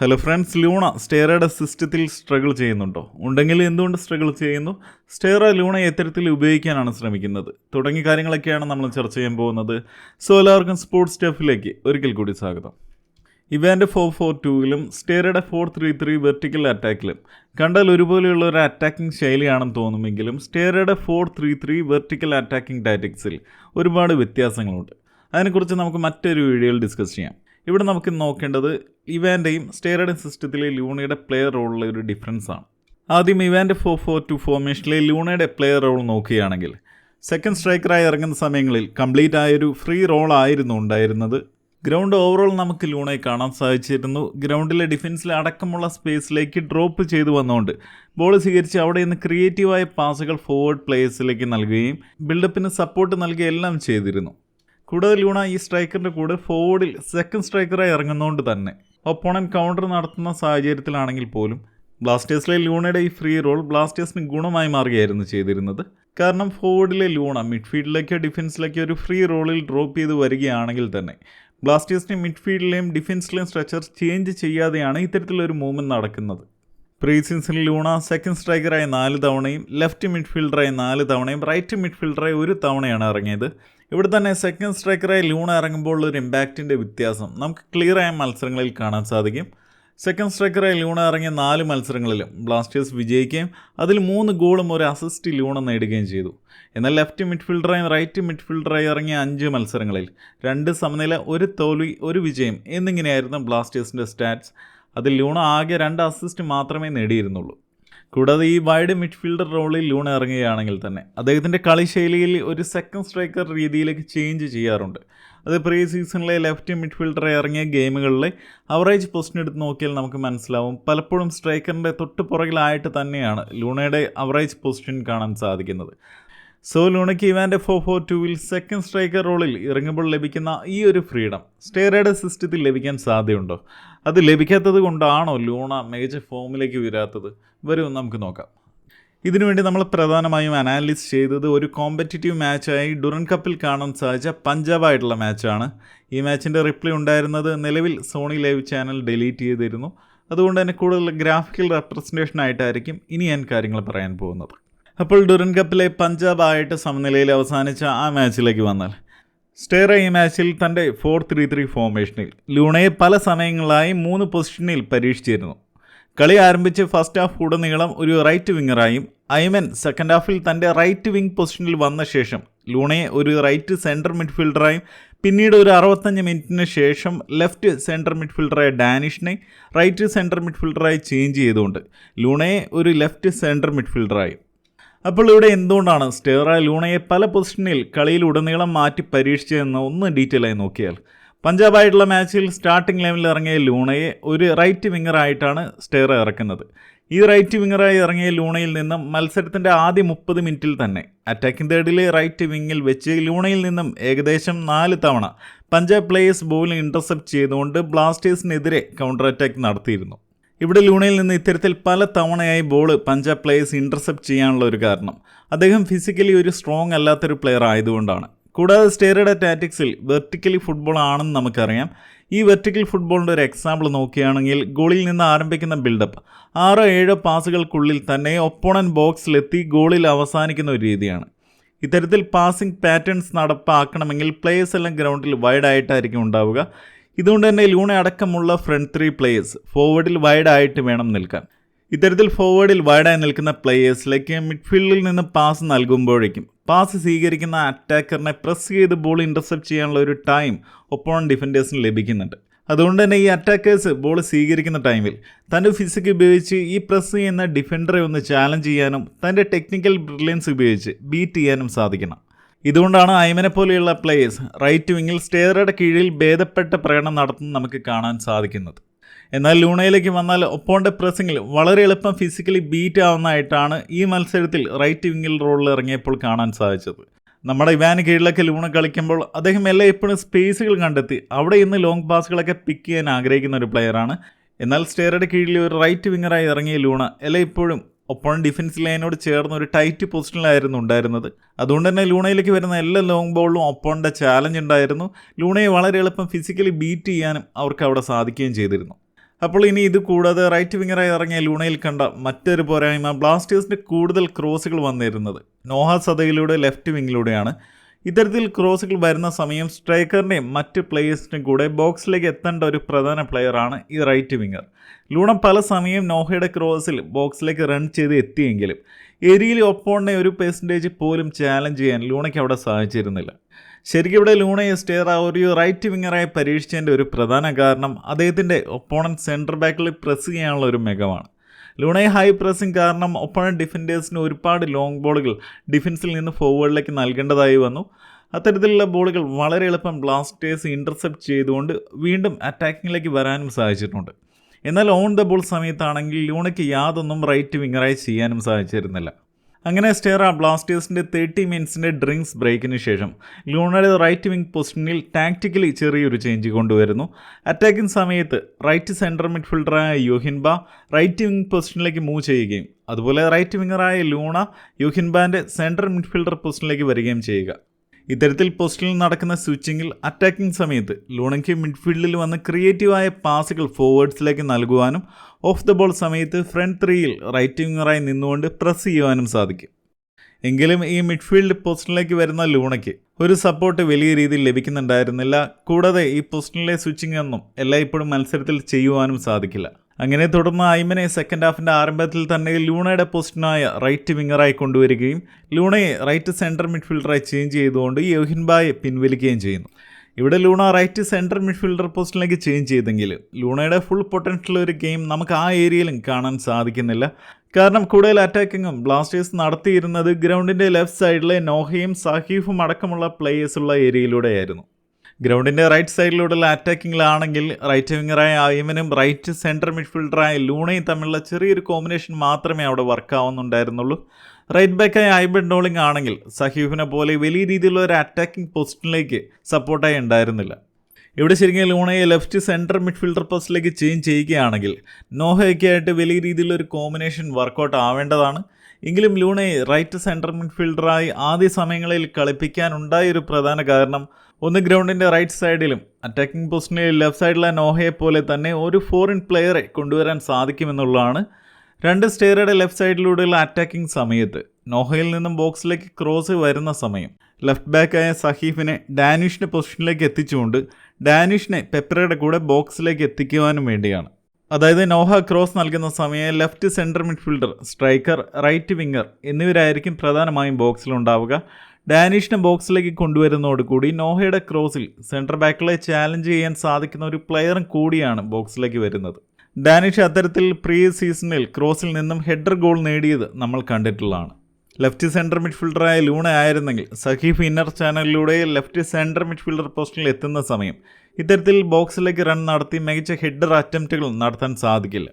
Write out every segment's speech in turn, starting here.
Hello friends Luna സ്റ്റേറയുടെ സിസ്റ്റത്തിൽ struggle ചെയ്യുന്നുണ്ടോ? ഉണ്ടെങ്കിൽ എന്തുകൊണ്ട് സ്ട്രഗിൾ ചെയ്യുന്നു? സ്റ്റേറ ലൂണ എത്തരത്തിൽ ഉപയോഗിക്കാനാണ് ശ്രമിക്കുന്നത്. തുടങ്ങിയ കാര്യങ്ങളൊക്കെയാണ് നമ്മൾ ചർച്ച ചെയ്യാൻ പോകുന്നത്. സോ എല്ലാവർക്കും സ്പോർട്സ് സ്റ്റെഫിലേക്ക് ഒരിക്കൽ കൂടി സ്വാഗതം. ഇവാന്റെ ഫോർ ഫോർ ടൂവിലും സ്റ്റേറയുടെ ഫോർ ത്രീ ത്രീ വെർട്ടിക്കൽ അറ്റാക്കിലും കണ്ടാൽ ഒരുപോലെയുള്ള ഒരു അറ്റാക്കിംഗ് ശൈലിയാണെന്ന് തോന്നുമെങ്കിലും സ്റ്റേറയുടെ four three three vertical attacking ടാറ്റിക്സിൽ ഒരുപാട് വ്യത്യാസങ്ങളുണ്ട്. അതിനെക്കുറിച്ച് നമുക്ക് മറ്റൊരു വീഡിയോയിൽ ഡിസ്കസ് ചെയ്യാം. ഇവിടെ നമുക്ക് നോക്കേണ്ടത് ഇവാന്റെയും സ്റ്റേറഡൻ സിസ്റ്റത്തിലെ ലൂണയുടെ പ്ലെയർ റോളിലെ ഒരു ഡിഫറൻസ് ആണ്. ആദ്യം ഇവാന്റെ ഫോർ ഫോർ ടു ഫോർമേഷനിലെ ലൂണയുടെ പ്ലെയർ റോൾ നോക്കുകയാണെങ്കിൽ സെക്കൻഡ് സ്ട്രൈക്കറായി ഇറങ്ങുന്ന സമയങ്ങളിൽ കംപ്ലീറ്റ് ആയൊരു ഫ്രീ റോൾ ആയിരുന്നു ഉണ്ടായിരുന്നത്. ഗ്രൗണ്ട് ഓവറോൾ നമുക്ക് ലൂണയെ കാണാൻ സാധിച്ചിരുന്നു. ഗ്രൗണ്ടിലെ ഡിഫൻസിലെ അടക്കമുള്ള സ്പേസിലേക്ക് ഡ്രോപ്പ് ചെയ്തു വന്നുകൊണ്ട് ബോൾ സ്വീകരിച്ച് അവിടെ നിന്ന് ക്രിയേറ്റീവായ പാസുകൾ ഫോർവേഡ് പ്ലേയേഴ്സിലേക്ക് നൽകുകയും ബിൽഡപ്പിന് സപ്പോർട്ട് നൽകുകയെല്ലാം ചെയ്തിരുന്നു. കൂടുതൽ ലൂണ ഈ സ്ട്രൈക്കറിന്റെ കൂടെ ഫോർഡിൽ സെക്കൻഡ് സ്ട്രൈക്കറായി ഇറങ്ങുന്നതുകൊണ്ട് തന്നെ. ഒപ്പോണന്റ് കൗണ്ടർ നടത്തുന്ന സാഹചര്യത്തിലാണെങ്കിൽ പോലും ബ്ലാസ്റ്റേഴ്സിലെ ലൂണയുടെ ഈ ഫ്രീ റോൾ ബ്ലാസ്റ്റേഴ്സിന് ഗുണമായി മാറുകയായിരുന്നു ചെയ്തിരുന്നത്. കാരണം ഫോർവേഡിലെ ലൂണ മിഡ്ഫീൽഡിലേക്കോ ഡിഫൻസിലേക്കോ ഒരു ഫ്രീ റോളിൽ ഡ്രോപ്പ് ചെയ്ത് വരികയാണെങ്കിൽ തന്നെ ബ്ലാസ്റ്റേഴ്സിനെ മിഡ്ഫീൽഡിലെയും ഡിഫൻസിലെയും സ്ട്രക്ചർ ചേഞ്ച് ചെയ്യാതെയാണ് ഇത്തരത്തിലൊരു മൂവ്മെന്റ് നടക്കുന്നത്. പ്രീ സീസണിൽ ലൂണ സെക്കൻഡ് സ്ട്രൈക്കറായി നാല് തവണയും ലെഫ്റ്റ് മിഡ്ഫീൽഡറായി നാല് തവണയും റൈറ്റ് മിഡ്ഫീൽഡറായി ഒരു തവണയാണ് ഇറങ്ങിയത്. ഇവിടെ തന്നെ സെക്കൻഡ് സ്ട്രൈക്കറായി ലൂൺ ഇറങ്ങുമ്പോൾ ഒരു ഇമ്പാക്റ്റിന്റെ വ്യത്യാസം. നമുക്ക് ക്ലിയർ ആയ മത്സരങ്ങളിൽ കാണാൻ സാധിക്കും. സെക്കൻഡ് സ്ട്രൈക്കറായി ലൂണ ഇറങ്ങിയ നാല് മത്സരങ്ങളിലും ബ്ലാസ്റ്റേഴ്സ് വിജയിക്കുകയും അതിൽ മൂന്ന് ഗോളും ഒരു അസിസ്റ്റ് ലൂണ നേടുകയും ചെയ്തു. എന്നാൽ ലെഫ്റ്റ് മിഡ്ഫീൽഡറായും റൈറ്റ് മിഡ്ഫീൽഡറായി ഇറങ്ങിയ അഞ്ച് മത്സരങ്ങളിൽ രണ്ട് സമനില ഒരു തോൽവി ഒരു വിജയം എന്നിങ്ങനെയായിരുന്നു ബ്ലാസ്റ്റേഴ്സിന്റെ സ്റ്റാറ്റ്സ് അതിൽ ലൂണ ആകെ രണ്ട് അസിസ്റ്റ് മാത്രമേ നേടിയിരുന്നുള്ളൂ. കൂടാതെ ഈ വൈഡ് മിഡ്ഫീൽഡർ റോളിൽ ലൂൺ ഇറങ്ങുകയാണെങ്കിൽ തന്നെ അദ്ദേഹത്തിന്റെ കളിശൈലിയിൽ ഒരു സെക്കൻഡ് സ്ട്രൈക്കർ രീതിയിലേക്ക് ചേഞ്ച് ചെയ്യാറുണ്ട്. അത് പ്രീ സീസണിലെ ലെഫ്റ്റ് മിഡ്ഫീൽഡറെ ഇറങ്ങിയ ഗെയിമുകളിലെ അവറേജ് പൊസിഷൻ എടുത്ത് നോക്കിയാൽ നമുക്ക് മനസ്സിലാവും. പലപ്പോഴും സ്ട്രൈക്കറിന്റെ തൊട്ട് പുറകിലായിട്ട് തന്നെയാണ് ലൂണയുടെ അവറേജ് പൊസിഷൻ കാണാൻ സാധിക്കുന്നത്. സോ ലൂണയ്ക്ക് ഇവാന്റെ ഫോർ ഫോർ ടുവിൽ സെക്കൻഡ് സ്ട്രൈക്കർ റോളിൽ ഇറങ്ങുമ്പോൾ ലഭിക്കുന്ന ഈ ഒരു ഫ്രീഡം സ്റ്റേറയുടെ സിസ്റ്റത്തിൽ ലഭിക്കാൻ സാധ്യതയുണ്ടോ? അത് ലഭിക്കാത്തത് കൊണ്ടാണോ ലൂണ മികച്ച ഫോമിലേക്ക് വരാത്തത്? വരും നമുക്ക് നോക്കാം. ഇതിനുവേണ്ടി നമ്മൾ പ്രധാനമായും അനാലിസ് ചെയ്തത് ഒരു കോമ്പറ്റിറ്റീവ് മാച്ചായി ഡുറൻ കപ്പിൽ കാണാൻ സാധിച്ച പഞ്ചാബായിട്ടുള്ള മാച്ചാണ് ഈ മാച്ചിന്റെ റിപ്ലൈ ഉണ്ടായിരുന്നത് നിലവിൽ സോണി ലൈവ് ചാനൽ ഡിലീറ്റ് ചെയ്തിരുന്നു. അതുകൊണ്ട് തന്നെ കൂടുതൽ ഗ്രാഫിക്കൽ റെപ്രസെന്റേഷൻ ആയിട്ടായിരിക്കും ഇനി ഞാൻ കാര്യങ്ങൾ പറയാൻ പോകുന്നത്. അപ്പോൾ ഡുറൻ കപ്പിലെ പഞ്ചാബായിട്ട് സമനിലയിൽ അവസാനിച്ച ആ മാച്ചിലേക്ക് വന്നാൽ സ്റ്റേറ ഈ മാച്ചിൽ തന്റെ ഫോർ ത്രീ ത്രീ ഫോർമേഷനിൽ ലൂണയെ പല സമയങ്ങളായി മൂന്ന് പൊസിഷനിൽ പരീക്ഷിച്ചിരുന്നു. കളി ആരംഭിച്ച് ഫസ്റ്റ് ഹാഫ് ഉടനീളം ഒരു റൈറ്റ് വിങ്ങറായും ഐമൻ സെക്കൻഡ് ഹാഫിൽ തന്റെ റൈറ്റ് വിങ് പൊസിഷനിൽ വന്ന ശേഷം ലൂണയെ ഒരു റൈറ്റ് സെന്റർ മിഡ്ഫീൽഡറായും പിന്നീട് ഒരു അറുപത്തഞ്ച് മിനിറ്റിന് ശേഷം ലെഫ്റ്റ് സെന്റർ മിഡ്ഫീൽഡറായ ഡാനിഷിനെ റൈറ്റ് സെന്റർ മിഡ്ഫീൽഡറായി ചേഞ്ച് ചെയ്തുകൊണ്ട് ലൂണയെ ഒരു ലെഫ്റ്റ് സെന്റർ മിഡ്ഫീൽഡറായും അപ്പോൾ ഇവിടെ എന്തുകൊണ്ടാണ് സ്റ്റേറ ലൂണയെ പല പൊസിഷനിൽ കളിയിൽ ഉടനീളം മാറ്റി പരീക്ഷിച്ചതെന്ന് ഒന്ന് ഡീറ്റെയിൽ ആയി നോക്കിയാൽ. പഞ്ചാബായിട്ടുള്ള മാച്ചിൽ സ്റ്റാർട്ടിംഗ് ലെവലിൽ ഇറങ്ങിയ ലൂണയെ ഒരു റൈറ്റ് വിങ്ങറായിട്ടാണ് സ്റ്റേറ ഇറക്കുന്നത്. ഈ റൈറ്റ് വിങ്ങറായി ഇറങ്ങിയ ലൂണയിൽ നിന്നും മത്സരത്തിന്റെ ആദ്യ മുപ്പത് മിനിറ്റിൽ തന്നെ അറ്റാക്കിംഗ് തേർഡിലെ റൈറ്റ് വിങ്ങിൽ വെച്ച് ലൂണയിൽ നിന്നും ഏകദേശം നാല് തവണ പഞ്ചാബ് പ്ലേയേഴ്സ് ബോളിംഗ് ഇന്റർസെപ്റ്റ് ചെയ്തുകൊണ്ട് ബ്ലാസ്റ്റേഴ്സിനെതിരെ കൗണ്ടർ അറ്റാക്ക് നടത്തിയിരുന്നു. ഇവിടെ ലൂണയിൽ നിന്ന് ഇത്തരത്തിൽ പല തവണയായി ബോൾ പഞ്ചാബ് പ്ലേയേഴ്സ് ഇന്റർസെപ്റ്റ് ചെയ്യാനുള്ള ഒരു കാരണം. അദ്ദേഹം ഫിസിക്കലി ഒരു സ്ട്രോങ് അല്ലാത്തൊരു പ്ലെയർ ആയതുകൊണ്ടാണ്. കൂടാതെ സ്റ്റേറയുടെ ടാറ്റിക്സിൽ വെർട്ടിക്കലി ഫുട്ബോൾ ആണെന്ന് നമുക്കറിയാം. ഈ വെർട്ടിക്കൽ ഫുട്ബോളിന്റെ ഒരു എക്സാമ്പിൾ നോക്കുകയാണെങ്കിൽ ഗോളിൽ നിന്ന് ആരംഭിക്കുന്ന ബിൽഡപ്പ് ആറോ ഏഴോ പാസുകൾക്കുള്ളിൽ തന്നെ ഒപ്പോണൻ ബോക്സിലെത്തി ഗോളിൽ അവസാനിക്കുന്ന ഒരു രീതിയാണ്. ഇത്തരത്തിൽ പാസിംഗ് പാറ്റേൺസ് നടപ്പാക്കണമെങ്കിൽ പ്ലേയേഴ്സ് എല്ലാം ഗ്രൗണ്ടിൽ വൈഡായിട്ടായിരിക്കും ഉണ്ടാവുക. ഇതുകൊണ്ട് തന്നെ ലൂണ അടക്കമുള്ള ഫ്രണ്ട് ത്രീ പ്ലേയേഴ്സ് ഫോർവേഡിൽ വൈഡായിട്ട് വേണം നിൽക്കാൻ. ഇത്തരത്തിൽ ഫോർവേഡിൽ വൈഡായി നിൽക്കുന്ന പ്ലേയേഴ്സിലേക്ക് മിഡ്ഫീൽഡിൽ നിന്ന് പാസ് നൽകുമ്പോഴേക്കും പാസ് സ്വീകരിക്കുന്ന അറ്റാക്കറിനെ പ്രസ് ചെയ്ത് ബോൾ ഇന്റർസെപ്റ്റ് ചെയ്യാനുള്ള ഒരു ടൈം ഒപ്പോൺ ഡിഫൻഡേഴ്സിന് ലഭിക്കുന്നുണ്ട്. അതുകൊണ്ട് തന്നെ ഈ അറ്റാക്കേഴ്സ് ബോൾ സ്വീകരിക്കുന്ന ടൈമിൽ തന്റെ ഫിസിക് ഉപയോഗിച്ച് ഈ പ്രസ് ചെയ്യുന്ന ഡിഫൻഡറെ ഒന്ന് ചാലഞ്ച് ചെയ്യാനും തന്റെ ടെക്നിക്കൽ ബ്രില്യൻസ് ഉപയോഗിച്ച് ബീറ്റ് ചെയ്യാനും സാധിക്കണം. ഇതുകൊണ്ടാണ് ഐമനെ പോലെയുള്ള പ്ലേയേഴ്സ് റൈറ്റ് വിങ്ങിൽ സ്റ്റേറയുടെ കീഴിൽ ഭേദപ്പെട്ട പ്രകടനം നടത്തുന്നത് നമുക്ക് കാണാൻ സാധിക്കുന്നത്. എന്നാൽ ലൂണയിലേക്ക് വന്നാൽ ഒപ്പോണ്ട പ്രസിംഗിൽ വളരെ എളുപ്പം ഫിസിക്കലി ബീറ്റ് ആവുന്നതായിട്ടാണ് ഈ മത്സരത്തിൽ റൈറ്റ് വിങ്ങിൽ റോളിൽ ഇറങ്ങിയപ്പോൾ കാണാൻ സാധിച്ചത്. നമ്മുടെ ഇവാന് കീഴിലൊക്കെ ലൂണ കളിക്കുമ്പോൾ അദ്ദേഹം എല്ലാം എപ്പോഴും സ്പേസുകൾ കണ്ടെത്തി അവിടെ ഇന്ന് ലോങ് പാസുകളൊക്കെ പിക്ക് ചെയ്യാൻ ആഗ്രഹിക്കുന്ന ഒരു പ്ലെയറാണ് എന്നാൽ സ്റ്റേറുടെ കീഴിൽ ഒരു റൈറ്റ് വിങ്ങറായി ഇറങ്ങിയ ലൂണ എല്ലാം ഇപ്പോഴും ഒപ്പം ഡിഫൻസ് ലൈനോട് ചേർന്ന് ഒരു ടൈറ്റ് പൊസിഷനിലായിരുന്നു ഉണ്ടായിരുന്നത്. അതുകൊണ്ട് തന്നെ ലൂണയിലേക്ക് വരുന്ന എല്ലാ ലോങ് ബോളിലും ഒപ്പോണിന്റെ ചാലഞ്ച് ഉണ്ടായിരുന്നു. ലൂണയെ വളരെ എളുപ്പം ഫിസിക്കലി ബീറ്റ് ചെയ്യാനും അവർക്ക് അവിടെ സാധിക്കുകയും ചെയ്തിരുന്നു. അപ്പോൾ ഇനി ഇത് കൂടാതെ റൈറ്റ് വിങ്ങറായി ഇറങ്ങിയ ലൂണയിൽ കണ്ട മറ്റൊരു പോരായ്മ ബ്ലാസ്റ്റേഴ്സിന്റെ കൂടുതൽ ക്രോസുകൾ വന്നിരുന്നത്. നോഹ സദയിലൂടെ ലെഫ്റ്റ് വിങ്ങിലൂടെയാണ് ഇത്തരത്തിൽ ക്രോസുകൾ വരുന്ന സമയം സ്ട്രൈക്കറിന്റെയും മറ്റ് പ്ലേയേഴ്സിന്റെയും കൂടെ ബോക്സിലേക്ക് എത്തേണ്ട ഒരു പ്രധാന പ്ലെയറാണ് ഈ റൈറ്റ് വിങ്ങർ ലൂണ പല സമയം നോഹയുടെ ക്രോസിൽ ബോക്സിലേക്ക് റൺ ചെയ്ത് എത്തിയെങ്കിലും ഏരിയയിൽ ഒപ്പോണിനെ ഒരു പെർസെന്റേജ് പോലും ചാലഞ്ച് ചെയ്യാൻ ലൂണയ്ക്ക് അവിടെ സാധിച്ചിരുന്നില്ല. ശരിക്കും ഇവിടെ ലൂണയെ സ്റ്റെയർ ആ ഒരു റൈറ്റ് വിങ്ങറായി പരീക്ഷിച്ചതിന്റെ ഒരു പ്രധാന കാരണം അദ്ദേഹത്തിന്റെ ഒപ്പോണന്റ് സെന്റർ ബാക്കിൽ പ്രസ് ചെയ്യാനുള്ള ഒരു മികവാണ് ലൂണയെ ഹൈ പ്രസിംഗ് കാരണം ഒപ്പോണന്റ് ഡിഫൻഡേഴ്സിന് ഒരുപാട് ലോങ് ബോളുകൾ ഡിഫൻസിൽ നിന്ന് ഫോർവേഡിലേക്ക് നൽകേണ്ടതായി വന്നു. അത്തരത്തിലുള്ള ബോളുകൾ വളരെ എളുപ്പം ബ്ലാസ്റ്റേഴ്സ് ഇന്റർസെപ്റ്റ് ചെയ്തുകൊണ്ട് വീണ്ടും അറ്റാക്കിങ്ങിലേക്ക് വരാനും സാധിച്ചിട്ടുണ്ട്. എന്നാൽ ഓൺ ദ ബോൾ സമയത്താണെങ്കിൽ ലൂണയ്ക്ക് യാതൊന്നും റൈറ്റ് വിങ്ങറായി ചെയ്യാനും സാധിച്ചിരുന്നില്ല. അങ്ങനെ സ്റ്റേറ ബ്ലാസ്റ്റേഴ്സിന്റെ തേർട്ടി മിനിറ്റ്സിന്റെ ഡ്രിങ്ക്സ് ബ്രേക്കിന് ശേഷം ലൂണയുടെ റൈറ്റ് വിങ് പൊസിഷനിൽ ടാക്റ്റിക്കലി ചെറിയൊരു ചേഞ്ച് കൊണ്ടുവരുന്നു. അറ്റാക്കിംഗ് സമയത്ത് റൈറ്റ് സെന്റർ മിഡ്ഫീൽഡറായ യുഹിൻബ റൈറ്റ് വിങ് പൊസിഷനിലേക്ക് മൂവ് ചെയ്യുകയും അതുപോലെ റൈറ്റ് വിങ്ങറായ ലൂണ യുഹിൻബാന്റെ സെൻട്രൽ മിഡ്ഫീൽഡർ പൊസിഷനിലേക്ക് വരികയും ചെയ്യുക. ഇത്തരത്തിൽ പോസ്റ്റിൽ നടക്കുന്ന സ്വിച്ചിങ്ങിൽ അറ്റാക്കിംഗ് സമയത്ത് ലൂണയ്ക്ക് മിഡ്ഫീൽഡിൽ വന്ന് ക്രിയേറ്റീവായ പാസുകൾ ഫോർവേഡ്സിലേക്ക് നൽകുവാനും ഓഫ് ദ ബോൾ സമയത്ത് ഫ്രണ്ട് ത്രീയിൽ റൈറ്റ് വിങ്ങറായി നിന്നുകൊണ്ട് പ്രസ് ചെയ്യുവാനും സാധിക്കും. എങ്കിലും ഈ മിഡ്ഫീൽഡ് പൊസിഷനിലേക്ക് വരുന്ന ലൂണയ്ക്ക് ഒരു സപ്പോർട്ട് വലിയ രീതിയിൽ ലഭിക്കുന്നുണ്ടായിരുന്നില്ല. കൂടാതെ ഈ പൊസിഷനിലെ സ്വിച്ചിങ് ഒന്നും എല്ലായ്പ്പോഴും മത്സരത്തിൽ ചെയ്യുവാനും സാധിക്കില്ല. അങ്ങനെ തുടർന്ന് ഐമനെ സെക്കൻഡ് ഹാഫിന്റെ ആരംഭത്തിൽ തന്നെ ലൂണയുടെ പൊസിഷനായ റൈറ്റ് വിങ്ങറായി കൊണ്ടുവരികയും ലൂണയെ റൈറ്റ് സെന്റർ മിഡ്ഫീൽഡറായി ചേഞ്ച് ചെയ്തുകൊണ്ട് യോഹിൻബായെ പിൻവലിക്കുകയും ചെയ്യുന്നു. ഇവിടെ ലൂണ റൈറ്റ് സെന്റർ മിഡ്ഫീൽഡർ പോസ്റ്റിലേക്ക് ചേഞ്ച് ചെയ്തെങ്കിൽ ലൂണയുടെ ഫുൾ പൊട്ടൻഷ്യൽ ഒരു ഗെയിം നമുക്ക് ആ ഏരിയയിലും കാണാൻ സാധിക്കുന്നില്ല. കാരണം കൂടുതൽ അറ്റാക്കിങ്ങും ബ്ലാസ്റ്റേഴ്സ് നടത്തിയിരുന്നത് ഗ്രൗണ്ടിന്റെ ലെഫ്റ്റ് സൈഡിലെ നോഹയും സാഹീഫും അടക്കമുള്ള പ്ലേയേഴ്സുള്ള ഏരിയയിലൂടെയായിരുന്നു. ഗ്രൗണ്ടിന്റെ റൈറ്റ് സൈഡിലൂടെയുള്ള അറ്റാക്കിങ്ങിലാണെങ്കിൽ റൈറ്റ് വിങ്ങറായ അയ്മനും റൈറ്റ് സെന്റർ മിഡ്ഫീൽഡറായ ലൂണയും തമ്മിലുള്ള ചെറിയൊരു കോമ്പിനേഷൻ മാത്രമേ അവിടെ വർക്ക് ആവുന്നുണ്ടായിരുന്നുള്ളൂ. റൈറ്റ് ബാക്കായ ഐബൻ ഡോളിംഗ് ആണെങ്കിൽ സഹീഫിനെ പോലെ വലിയ രീതിയിലുള്ള ഒരു അറ്റാക്കിംഗ് പൊസിഷനിലേക്ക് സപ്പോർട്ടായി ഉണ്ടായിരുന്നില്ല. ഇവിടെ ശരിക്കും ലൂണയെ ലെഫ്റ്റ് സെന്റർ മിഡ്ഫീൽഡർ പോസ്റ്റിലേക്ക് ചേഞ്ച് ചെയ്യുകയാണെങ്കിൽ നോഹയൊക്കെയായിട്ട് വലിയ രീതിയിലൊരു കോമ്പിനേഷൻ വർക്കൗട്ട് ആവേണ്ടതാണ്. എങ്കിലും ലൂണയെ റൈറ്റ് സെന്റർ മിഡ്ഫീൽഡറായി ആദ്യ സമയങ്ങളിൽ കളിപ്പിക്കാനുണ്ടായ ഒരു പ്രധാന കാരണം ഒന്ന് ഗ്രൗണ്ടിന്റെ റൈറ്റ് സൈഡിലും അറ്റാക്കിംഗ് പൊസിഷനിൽ ലെഫ്റ്റ് സൈഡിലെ നോഹയെ പോലെ തന്നെ ഒരു ഫോറിൻ പ്ലെയറെ കൊണ്ടുവരാൻ സാധിക്കുമെന്നുള്ളതാണ് രണ്ട് സ്റ്റേറുടെ ലെഫ്റ്റ് സൈഡിലൂടെയുള്ള അറ്റാക്കിംഗ് സമയത്ത്. നോഹയിൽ നിന്നും ബോക്സിലേക്ക് ക്രോസ് വരുന്ന സമയം. ലെഫ്റ്റ് ബാക്കായ സഹീഫിനെ ഡാനിഷിന്റെ പൊസിഷനിലേക്ക് എത്തിച്ചുകൊണ്ട് ഡാനിഷിനെ പെപ്പറയുടെ കൂടെ ബോക്സിലേക്ക് എത്തിക്കുവാനും വേണ്ടിയാണ്. അതായത് നോഹ ക്രോസ് നൽകുന്ന സമയം left centre midfielder striker right winger എന്നിവരായിരിക്കും പ്രധാനമായും ബോക്സിലുണ്ടാവുക ഡാനിഷിനെ ബോക്സിലേക്ക് കൊണ്ടുവരുന്നതോടുകൂടി നോഹയുടെ ക്രോസിൽ സെന്റർ ബാക്കിലെ ചാലഞ്ച് ചെയ്യാൻ സാധിക്കുന്ന ഒരു പ്ലെയറും കൂടിയാണ് ബോക്സിലേക്ക് വരുന്നത്. ഡാനിഷ് അത്തരത്തിൽ പ്രീ സീസണിൽ ക്രോസിൽ നിന്നും ഹെഡർ ഗോൾ നേടിയത് നമ്മൾ കണ്ടിട്ടുള്ളതാണ്. ലെഫ്റ്റ് സെന്റർ മിഡ്ഫീൽഡറായ ലൂണ ആയിരുന്നെങ്കിൽ സഹീഫ് ഇന്നർ ചാനലിലൂടെ ലെഫ്റ്റ് സെന്റർ മിഡ്ഫീൽഡർ പോസ്റ്റിൽ എത്തുന്ന സമയം ഇത്തരത്തിൽ ബോക്സിലേക്ക് റൺ നടത്തി മികച്ച ഹെഡർ അറ്റംപ്റ്റുകൾ നടത്താൻ സാധിക്കില്ല.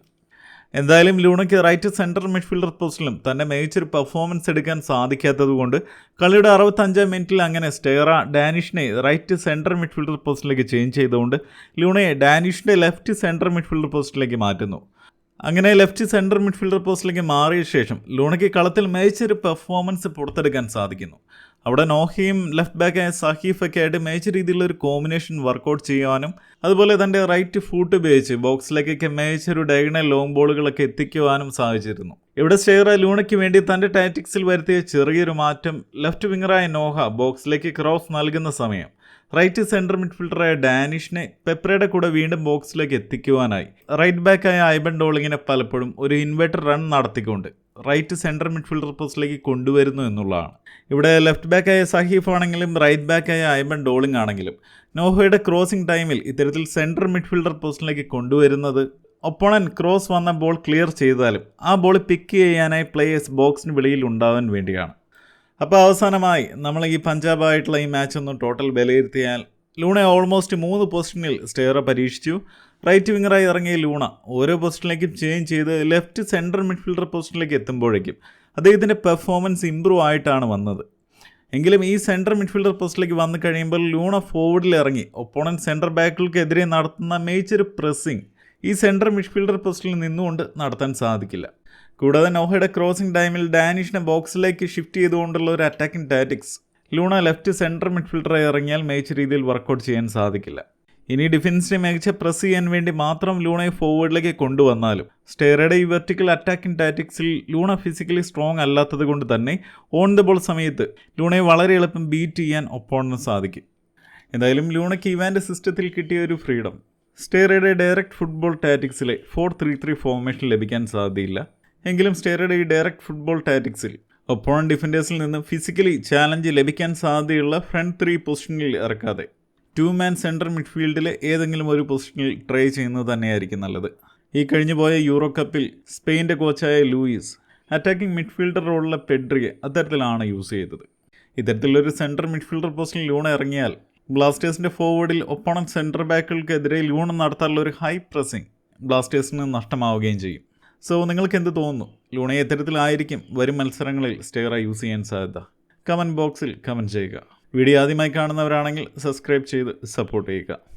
എന്തായാലും ലൂണയ്ക്ക് റൈറ്റ് സെന്റർ മിഡ്ഫീൽഡർ പോസ്റ്റിലും തന്നെ മികച്ചൊരു പെർഫോമൻസ് എടുക്കാൻ സാധിക്കാത്തതുകൊണ്ട് കളിയുടെ അറുപത്തഞ്ചാം മിനിറ്റിൽ അങ്ങനെ സ്റ്റേറ ഡാനിഷിനെ റൈറ്റ് സെന്റർ മിഡ്ഫീൽഡർ പോസ്റ്റിലേക്ക് ചേഞ്ച് ചെയ്തുകൊണ്ട് ലൂണയെ ഡാനിഷിന്റെ ലെഫ്റ്റ് സെന്റർ മിഡ്ഫീൽഡർ പോസ്റ്റിലേക്ക് മാറ്റുന്നു. അങ്ങനെ ലെഫ്റ്റ് സെന്റർ മിഡ്ഫീൽഡർ പോസ്റ്റിലേക്ക് മാറിയ ശേഷം ലൂണയ്ക്ക് കളത്തിൽ മികച്ചൊരു പെർഫോമൻസ് പുറത്തെടുക്കാൻ സാധിക്കുന്നു. അവിടെ നോഹയും ലെഫ്റ്റ് ബാക്കായ സഹീഫൊക്കെ ആയിട്ട് മേജർ രീതിയിലുള്ള ഒരു കോമ്പിനേഷൻ വർക്കൗട്ട് ചെയ്യുവാനും അതുപോലെ തന്റെ റൈറ്റ് ഫൂട്ട് ഉപയോഗിച്ച് ബോക്സിലേക്കൊക്കെ മേജർ ഡയഗണൽ ലോങ് ബോളുകളൊക്കെ എത്തിക്കുവാനും സാധിച്ചിരുന്നു. ഇവിടെ സ്റ്റേറ ലൂണയ്ക്ക് വേണ്ടി തന്റെ ടാറ്റിക്സിൽ വരുത്തിയ ചെറിയൊരു മാറ്റം ലെഫ്റ്റ് വിങ്ങറായ നോഹ ബോക്സിലേക്ക് ക്രോസ് നൽകുന്ന സമയം. റൈറ്റ് സെന്റർ മിഡ്ഫീൽഡറായ ഡാനിഷിനെ പെപ്രയുടെ കൂടെ വീണ്ടും ബോക്സിലേക്ക് എത്തിക്കുവാനായി. റൈറ്റ് ബാക്കായ ഐബൻ ഡോളിങ്ങിനെ പലപ്പോഴും ഒരു ഇൻവേർട്ടർ റൺ നടത്തിക്കൊണ്ട് റൈറ്റ് സെന്റർ മിഡ്ഫീൽഡർ പോസ്റ്റിലേക്ക് കൊണ്ടുവരുന്നു എന്നുള്ളതാണ്. ഇവിടെ ലെഫ്റ്റ് ബാക്കായ സഹീഫ് ആണെങ്കിലും റൈറ്റ് ബാക്കായ അയ്മൻ ഡോളിംഗ് ആണെങ്കിലും നോഹയുടെ ക്രോസിംഗ് ടൈമിൽ ഇത്തരത്തിൽ സെന്റർ മിഡ്ഫീൽഡർ പോസ്റ്റിലേക്ക് കൊണ്ടുവരുന്നത് ഒപ്പോണൻ ക്രോസ് വന്ന ബോൾ ക്ലിയർ ചെയ്താലും ആ ബോൾ പിക്ക് ചെയ്യാനായി പ്ലേയേഴ്സ് ബോക്സിന് വെളിയിൽ ഉണ്ടാവാൻ വേണ്ടിയാണ്. അപ്പോൾ അവസാനമായി നമ്മൾ ഈ പഞ്ചാബായിട്ടുള്ള ഈ മാച്ച് ഒന്ന് ടോട്ടൽ വിലയിരുത്തിയാൽ ലൂണ ഓൾമോസ്റ്റ് മൂന്ന് പൊസിഷനിൽ സ്റ്റെയറെ പരീക്ഷിച്ചു. റൈറ്റ് വിങ്ങറായി ഇറങ്ങിയ ലൂണ ഓരോ പൊസിഷനിലേക്കും ചേഞ്ച് ചെയ്ത് ലെഫ്റ്റ് സെൻട്രൽ മിഡ്ഫീൽഡർ പൊസിഷനിലേക്ക് എത്തുമ്പോഴേക്കും അദ്ദേഹത്തിന്റെ പെർഫോമൻസ് ഇമ്പ്രൂവ് ആയിട്ടാണ് വന്നത്. എങ്കിലും ഈ സെൻട്രൽ മിഡ്ഫീൽഡർ പോസ്റ്റിലേക്ക് വന്നു കഴിയുമ്പോൾ ലൂണ ഫോർവേഡിൽ ഇറങ്ങി. ഒപ്പോണന്റ് സെൻട്രൽ ബാക്കുകൾക്കെതിരെ നടത്തുന്ന മേജർ പ്രസ്സിങ് ഈ സെൻട്രൽ മിഡ്ഫീൽഡർ പോസ്റ്റിൽ നിന്നുകൊണ്ട് നടത്താൻ സാധിക്കില്ല. കൂടാതെ നോഹയുടെ ക്രോസിംഗ് ടൈമിൽ ഡാനിഷിനെ ബോക്സിലേക്ക് ഷിഫ്റ്റ് ചെയ്തുകൊണ്ടുള്ള ഒരു attacking tactics Luna left centre മിഡ്ഫീൽഡറായി ഇറങ്ങിയാൽ മികച്ച രീതിയിൽ വർക്കൗട്ട് ചെയ്യാൻ സാധിക്കില്ല. ഇനി ഡിഫൻസിനെ മികച്ച പ്രസ് ചെയ്യാൻ വേണ്ടി മാത്രം ലൂണയെ ഫോർവേഡിലേക്ക് കൊണ്ടുവന്നാലും സ്റ്റേറയുടെ ഈ വെർട്ടിക്കൽ അറ്റാക്കിംഗ് ടാറ്റിക്സിൽ ലൂണ ഫിസിക്കലി സ്ട്രോങ് അല്ലാത്തത് കൊണ്ട് തന്നെ ഓൺ ദ ബോൾ സമയത്ത് ലൂണയെ വളരെ എളുപ്പം ബീറ്റ് ചെയ്യാൻ ഒപ്പോണിന് സാധിക്കും. എന്തായാലും ലൂണയ്ക്ക് ഇവാന്റെ സിസ്റ്റത്തിൽ കിട്ടിയ ഒരു ഫ്രീഡം സ്റ്റേറയുടെ ഡയറക്റ്റ് ഫുട്ബോൾ ടാറ്റിക്സിലെ ഫോർ ത്രീ ത്രീ ഫോർമേഷൻ ലഭിക്കാൻ സാധ്യതയില്ല. എങ്കിലും സ്റ്റേറയുടെ ഈ ഡയറക്റ്റ് ഫുട്ബോൾ ടാറ്റിക്സിൽ ഒപ്പോൺ ഡിഫൻഡേഴ്സിൽ നിന്ന് ഫിസിക്കലി ചാലഞ്ച് ലഭിക്കാൻ സാധ്യതയുള്ള ഫ്രണ്ട് ത്രീ പൊസിഷനിൽ ഇറക്കാതെ. ടു മാൻ സെൻട്രൽ മിഡ്ഫീൽഡിലെ ഏതെങ്കിലും ഒരു പൊസിഷനിൽ ട്രൈ ചെയ്യുന്നത് തന്നെയായിരിക്കും നല്ലത്. ഈ കഴിഞ്ഞു പോയ യൂറോ കപ്പിൽ സ്പെയിന്റെ കോച്ചായ ലൂയിസ് അറ്റാക്കിംഗ് മിഡ്ഫീൽഡർ റോളിലെ പെഡ്രിയെ അത്തരത്തിലാണ് യൂസ് ചെയ്തത്. ഇത്തരത്തിലൊരു സെൻട്രൽ മിഡ്ഫീൽഡർ പൊസിഷനിൽ ലൂണ ഇറങ്ങിയാൽ ബ്ലാസ്റ്റേഴ്സിന്റെ ഫോർവേഡിൽ ഒപ്പണം സെന്റർ ബാക്കുകൾക്കെതിരെ ലൂണ നടത്താനുള്ള ഒരു ഹൈ പ്രസിംഗ് ബ്ലാസ്റ്റേഴ്സിന് നഷ്ടമാവുകയും ചെയ്യും. സോ നിങ്ങൾക്ക് എന്ത് തോന്നുന്നു? ലൂണയെ ഇത്തരത്തിലായിരിക്കും വരും മത്സരങ്ങളിൽ സ്റ്റേറ യൂസ് ചെയ്യാൻ സാധ്യത. കമന്റ് ബോക്സിൽ കമന്റ് ചെയ്യുക. വീഡിയോ ആദ്യമായി കാണുന്നവരാണെങ്കിൽ സബ്സ്ക്രൈബ് ചെയ്ത് സപ്പോർട്ട് ചെയ്യുക.